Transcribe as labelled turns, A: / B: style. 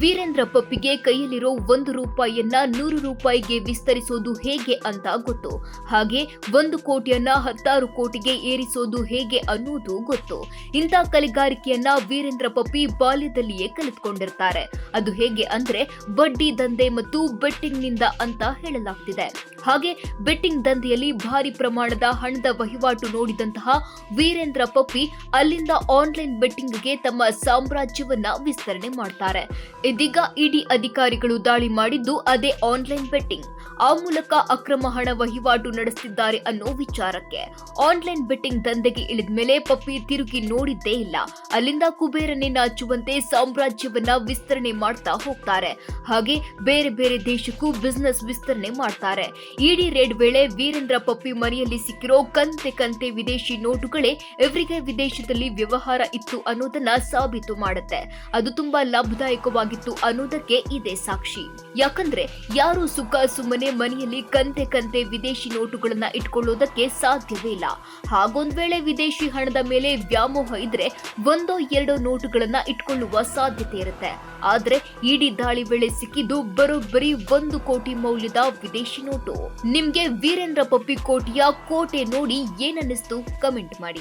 A: ವೀರೇಂದ್ರ ಪಪ್ಪಿಗೆ ಕೈಯಲ್ಲಿರೋ ಒಂದು ರೂಪಾಯಿಯನ್ನ ನೂರು ರೂಪಾಯಿಗೆ ವಿಸ್ತರಿಸೋದು ಹೇಗೆ ಅಂತ ಗೊತ್ತು. ಹಾಗೆ ಒಂದು ಕೋಟಿಯನ್ನ ಹತ್ತಾರು ಕೋಟಿಗೆ ಏರಿಸೋದು ಹೇಗೆ ಅನ್ನೋದು ಗೊತ್ತು. ಇಂಥ ಕಲೆಗಾರಿಕೆಯನ್ನ ವೀರೇಂದ್ರ ಪಪ್ಪಿ ಬಾಲ್ಯದಲ್ಲಿಯೇ ಕಲಿತುಕೊಂಡಿರ್ತಾರೆ. ಅದು ಹೇಗೆ ಅಂದ್ರೆ ಬಡ್ಡಿ ದಂಧೆ ಮತ್ತು ಬೆಟ್ಟಿಂಗ್ನಿಂದ ಅಂತ ಹೇಳಲಾಗ್ತಿದೆ. ಹಾಗೆ ಬೆಟ್ಟಿಂಗ್ ದಂಧೆಯಲ್ಲಿ ಭಾರಿ ಪ್ರಮಾಣದ ಹಣದ ವಹಿವಾಟು ನೋಡಿದಂತಹ ವೀರೇಂದ್ರ ಪಪ್ಪಿ ಅಲ್ಲಿಂದ ಆನ್ಲೈನ್ ಬೆಟ್ಟಿಂಗ್ಗೆ ತಮ್ಮ ಸಾಮ್ರಾಜ್ಯವನ್ನ ವಿಸ್ತರಣೆ ಮಾಡ್ತಾರೆ. ಇದೀಗ ಇಡಿ ಅಧಿಕಾರಿಗಳು ದಾಳಿ ಮಾಡಿದ್ದು ಅದೇ ಆನ್ಲೈನ್ ಬೆಟ್ಟಿಂಗ್. ಆ ಮೂಲಕ ಅಕ್ರಮ ಹಣ ವಹಿವಾಟು ನಡೆಸಿದ್ದಾರೆ ಅನ್ನೋ ವಿಚಾರಕ್ಕೆ. ಆನ್ಲೈನ್ ಬೆಟ್ಟಿಂಗ್ ದಂಧೆಗೆ ಇಳಿದ ಮೇಲೆ ಪಪ್ಪಿ ತಿರುಗಿ ನೋಡಿದ್ದೇ ಇಲ್ಲ. ಅಲ್ಲಿಂದ ಕುಬೇರನೆ ನಾಚುವಂತೆ ಸಾಮ್ರಾಜ್ಯವನ್ನ ವಿಸ್ತರಣೆ ಮಾಡ್ತಾ ಹೋಗ್ತಾರೆ. ಹಾಗೆ ಬೇರೆ ಬೇರೆ ದೇಶಕ್ಕೂ ಬಿಸ್ನೆಸ್ ವಿಸ್ತರಣೆ ಮಾಡ್ತಾರೆ. ಇಡಿ ರೇಡ್ ವೇಳೆ ವೀರೇಂದ್ರ ಪಪ್ಪಿ ಮನೆಯಲ್ಲಿ ಸಿಕ್ಕಿರೋ ಕಂತೆ ಕಂತೆ ವಿದೇಶಿ ನೋಟುಗಳೇ ಇವರಿಗೆ ವಿದೇಶದಲ್ಲಿ ವ್ಯವಹಾರ ಇತ್ತು ಅನ್ನೋದನ್ನ ಸಾಬೀತು ಮಾಡುತ್ತೆ. ಅದು ತುಂಬಾ ಲಾಭದಾಯಕವಾಗಿತ್ತು ಅನ್ನೋದಕ್ಕೆ ಇದೇ ಸಾಕ್ಷಿ. ಯಾಕಂದ್ರೆ ಯಾರು ಸುಖ ಸುಮ್ಮನೆ ಮನೆಯಲ್ಲಿ ಕಂತೆ ಕಂತೆ ವಿದೇಶಿ ನೋಟುಗಳನ್ನ ಇಟ್ಕೊಳ್ಳೋದಕ್ಕೆ ಸಾಧ್ಯವೇ ಇಲ್ಲ. ಹಾಗೊಂದ್ ವೇಳೆ ವಿದೇಶಿ ಹಣದ ಮೇಲೆ ವ್ಯಾಮೋಹ ಇದ್ರೆ ಒಂದೋ ಎರಡೋ ನೋಟುಗಳನ್ನ ಇಟ್ಕೊಳ್ಳುವ ಸಾಧ್ಯತೆ ಇರುತ್ತೆ. ಆದ್ರೆ ಇಡಿ ದಾಳಿ ವೇಳೆ ಸಿಕ್ಕಿದ್ದು ಬರೋಬ್ಬರಿ ಒಂದು ಕೋಟಿ ಮೌಲ್ಯದ ವಿದೇಶಿ ನೋಟು. ನಿಮ್ಗೆ ವೀರೇಂದ್ರ ಪಪ್ಪಿ ಕೋಟಿಯ ಕೋಟೆ ನೋಡಿ ಏನನ್ನಿಸ್ತು? ಕಮೆಂಟ್ ಮಾಡಿ.